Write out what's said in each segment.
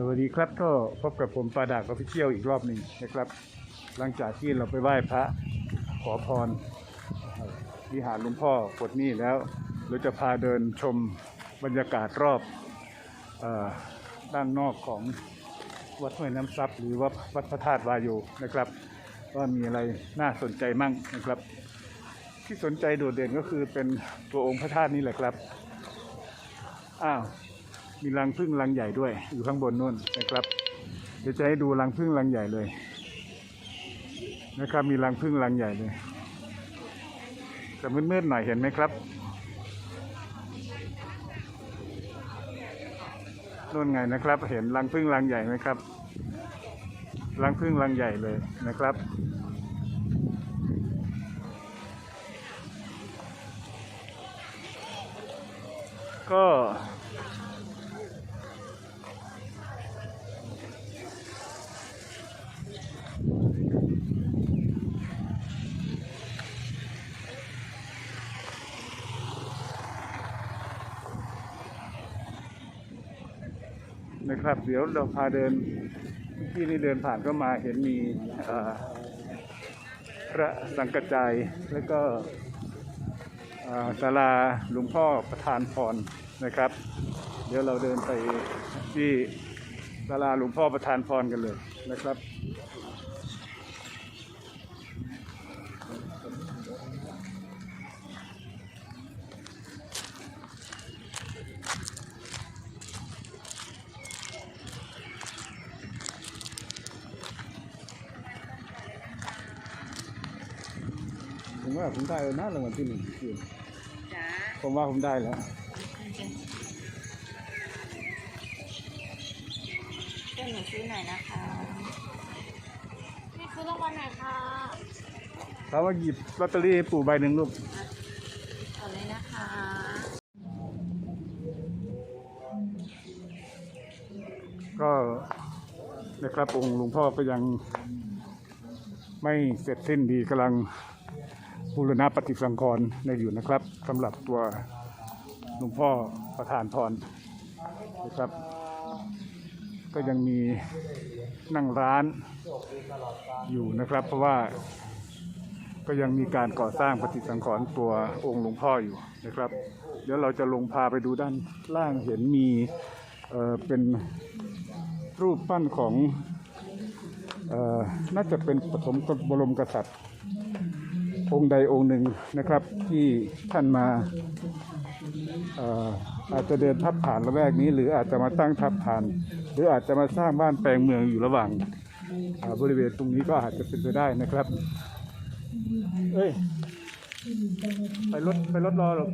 สวัสดีครับก็พบกับผมปาดากออฟฟิเชียลอีกรอบหนึ่งนะครับ หลังจากที่เราไปไหว้พระขอพรเอ่อวิหารหลวงพ่อกดนี่แล้ว เราจะพาเดินชมบรรยากาศรอบออด้านนอกของวัดห้วยน้ำซับหรือว่าวัดพระธาตุวายโยนะครับ ว่ามีอะไรน่าสนใจมั่งนะครับ ที่สนใจโดดเด่นก็คือเป็นตัวองค์พระธาตุนี่แหละครับอ้าว มีรังพึ่งรังใหญ่ด้วย อยู่ข้างบนนู่นนะครับ เดี๋ยวจะให้ดูรังพึ่งรังใหญ่เลย นะครับ มีรังพึ่งรังใหญ่เลยแต่มืดๆหน่อยเห็นไหมครับนู่นไงนะครับ เห็นรังพึ่งรังใหญ่ไหมครับรังพึ่งรังใหญ่เลยนะครับก็ นะครับ เดี๋ยวเราพาเดินที่นี่เดินผ่านก็มาเห็นมีพระสังกัจจัยแล้วก็ศาลาหลวงพ่อประธานพรนะครับ เดี๋ยวเราเดินไปที่ศาลาหลวงพ่อประธานพรกันเลยนะครับ ผมว่าผมได้แล้วนะรางวัลที่หนึ่งคือจ้าผมว่าผมได้แล้วช่วยหนูซื้อหน่อยนะคะนี่คือรางวัลไหนคะเขาว่าหยิบลอตเตอรี่ให้ปู่ใบหนึ่งลูกเอาเลยนะคะก็นะครับองค์หลวงพ่อก็ยังไม่เสร็จสิ้นดีกำลัง บูรณะปฏิสังขรณ์ในอยู่นะครับสำหรับตัวหลวงพ่อประธานพรนะครับ ก็ยังมีนั่งร้านอยู่นะครับ เพราะว่าก็ยังมีการก่อสร้างปฏิสังขรณ์ตัวองค์หลวงพ่ออยู่นะครับ เดี๋ยวเราจะลงพาไปดูด้านล่างเห็นมีเอ่อเป็นรูปปั้นของเออน่าจะเป็นปฐมบรมกษัตริย์ องค์ใดองค์หนึ่งนะครับ ที่ท่านมาอ่อาจจะเดินทับผ่านละแวกนี้ หรืออาจจะมาตั้งทับผ่าน หรืออาจจะมาสร้างบ้านแปลงเมืองอยู่ระหว่างาบริเวณตรงนี้ก็อาจจะเป็นไปได้นะครับ เอ้ย ไปรถไปรถรอหรอก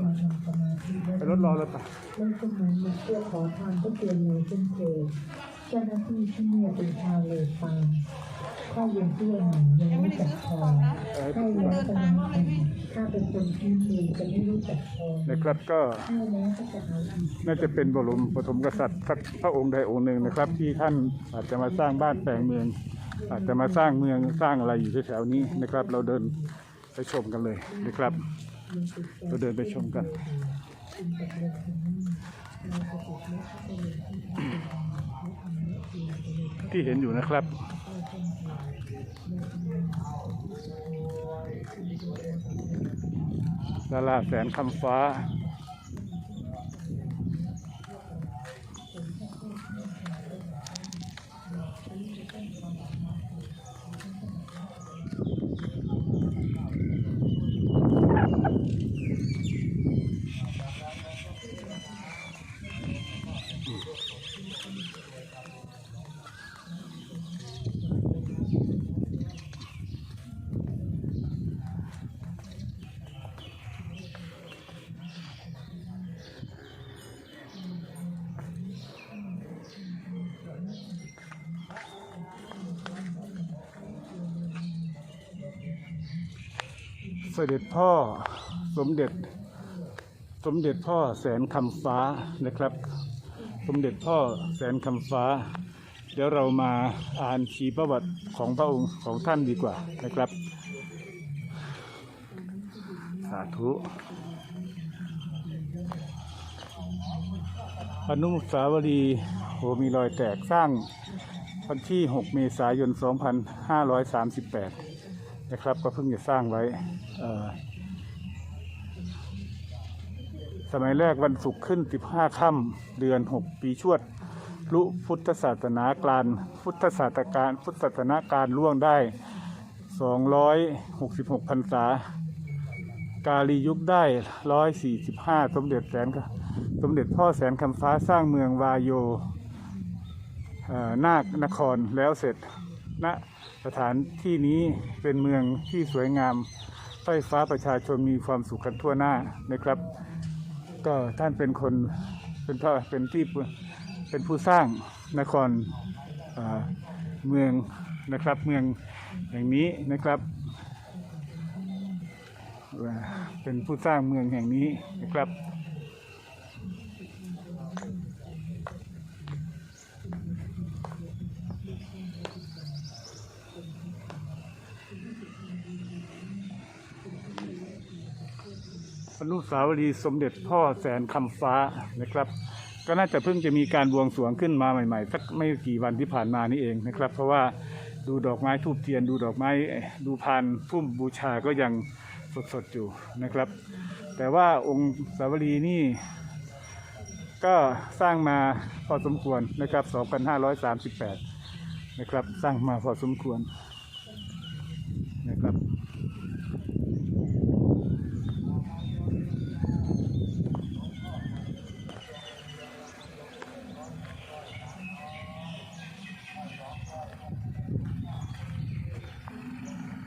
ไปรถรอแล้วปะเริ่มต้นนั้นมาเพื่อขอทานก็เตรียมเลยเช่นเคยเจ้าหน้าที่ที่นี่เป็นชาวเลฟาน ข้าวเย็นเพื่อนหนึ่งยังไม่รู้จักพอเอ่อข้าวเย็นกำลังทำถ้าเป็นคนที่มีจะไม่รู้จักพอนะครับก็น่าจะเป็นบรมปฐมกษัตริย์สักพระองค์ใดองค์หนึ่งนะครับ ที่ท่านอาจจะมาสร้างบ้านแปลงเมือง อาจจะมาสร้างเมืองสร้างอะไรอยู่แถวๆนี้นะครับ เราเดินไปชมกันเลยนะครับ เราเดินไปชมกันที่เห็นอยู่นะครับ ลาราแสนคำฟ้า เสด็จพ่อสมเด็จ สมเด็จพ่อแสนคำฟ้านะครับ สมเด็จพ่อแสนคำฟ้า เดี๋ยวเรามาอ่านชีประวัติของพระองค์ของท่านดีกว่านะครับ สาธุอนุสาวรีย์โหมีรอยแตกสร้างวันที่ 6 เมษายน 2538 นะครับ ก็เพิ่งจะสร้างไว้สมัยแรกวันศุกร์ขึ้น 15 ค่ำเดือน 6 ปีชวดลุพุทธศาสนาการพุทธศาสการพุทธศาสนาการล่วงได้ 266พรรษากาลียุคได้ 145 สมเด็จแสนสมเด็จพ่อแสนคำฟ้าสร้างเมืองวายโยนาคนครแล้วเสร็จณ สถานที่นี้เป็นเมืองที่สวยงามไฟฟ้าประชาชนมีความสุขกันทั่วหน้านะครับ ก็ท่านเป็นคนเป็นพ่อเป็นที่เป็นผู้สร้างนครเเมืองนะครับเมืองอย่างนี้นะครับ เป็นผู้สร้างเมืองแห่งนี้นะครับ นุสาวรีย์สมเด็จพ่อแสนคำฟ้านะครับ ก็น่าจะเพิ่งจะมีการบวงสรวงขึ้นมาใหม่ๆสักไม่กี่วันที่ผ่านมานี่เองนะครับ เพราะว่าดูดอกไม้ทูบเทียนดูดอกไม้ดูพานพุ่มบูชาก็ยังสดๆอยู่นะครับ แต่ว่าองค์สาวรีย์นี่ก็สร้างมาพอสมควรนะครับ 2538 นะครับ สร้างมาพอสมควรนะครับ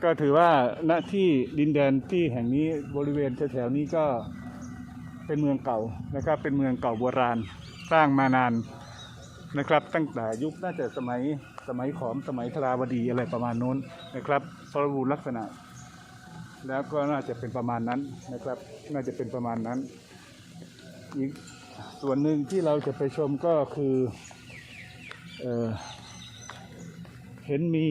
ก็ถือว่าณที่ดินแดนที่แห่งนี้บริเวณแถวๆนี้ก็เป็นเมืองเก่านะครับเป็นเมืองเก่าโบราณสร้างมานานนะครับ ตั้งแต่ยุคน่าจะสมัยสมัยขอมสมัยธราวดีอะไรประมาณโน้นนะครับสรบูรณ์ลักษณะ แล้วก็น่าจะเป็นประมาณนั้นนะครับ น่าจะเป็นประมาณนั้น อีกส่วนหนึ่งที่เราจะไปชมก็คือเออเห็นมี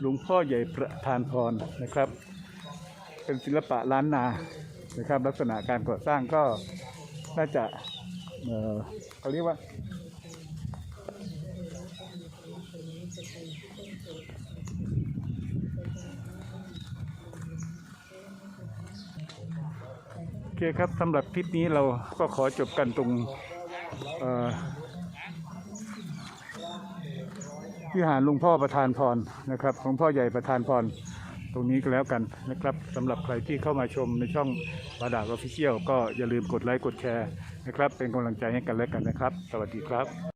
หลวงพ่อใหญ่ประธานพรนะครับ เป็นศิลปะล้านนานะครับ ลักษณะการก่อสร้างก็น่าจะเออเขาเรียกว่าโอเคครับสำหรับคลิปนี้เราก็ขอจบกันตรงเอ่อ วิหารหลวงพ่อประธานพรนะครับหลวงพ่อใหญ่ประธานพรตรงนี้ก็แล้วกันนะครับสำหรับใครที่เข้ามาชมในช่องบาดาออฟฟิเชียลก็อย่าลืมกดไลค์กดแชร์นะครับ เป็นกำลังใจให้กันและกันนะครับ สวัสดีครับ